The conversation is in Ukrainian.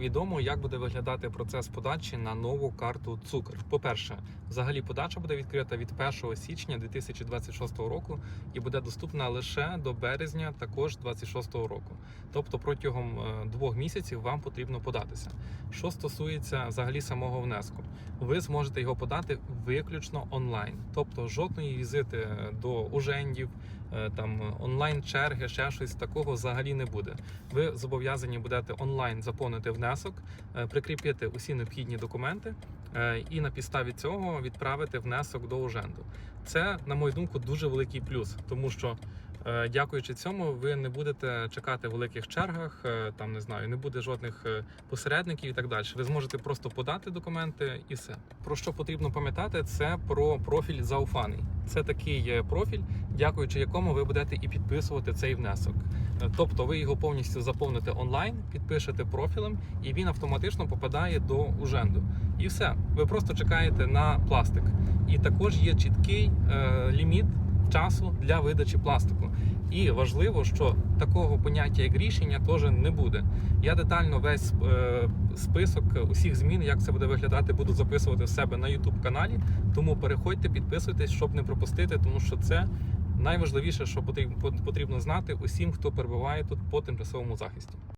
Відомо, як буде виглядати процес подачі на нову карту Цукр. По-перше, взагалі подача буде відкрита від 1 січня 2026 року і буде доступна лише до березня також 2026 року. Тобто протягом е, двох місяців вам потрібно податися. Що стосується взагалі самого внеску, ви зможете його подати виключно онлайн, тобто жодної візити до ужендів, е, там онлайн черги, ще щось такого взагалі не буде. Ви зобов'язані будете онлайн заповнити внесок, е, прикріпити усі необхідні документи е, і на підставі цього відправити внесок до уженду. Це, на мою думку, дуже великий плюс, тому що. е, Дякуючи цьому, ви не будете чекати в великих чергах, там не знаю, не буде жодних посередників і так далі. Ви зможете просто подати документи і все. Про що потрібно пам'ятати, це про профіль зауфаний. Це такий профіль, дякуючи якому ви будете і підписувати цей внесок. Е, Тобто ви його повністю заповните онлайн, підпишете профілем, і він автоматично попадає до уженду. І все. Ви просто чекаєте на пластик. І також є чіткий е, ліміт часу для видачі пластику. І важливо, що такого поняття як рішення теж не буде. Я детально весь е, список усіх змін, як це буде виглядати, буду записувати в себе на YouTube каналі. Тому переходьте, підписуйтесь, щоб не пропустити, тому що це найважливіше, що потрібно знати усім, хто перебуває тут по тимчасовому захисті.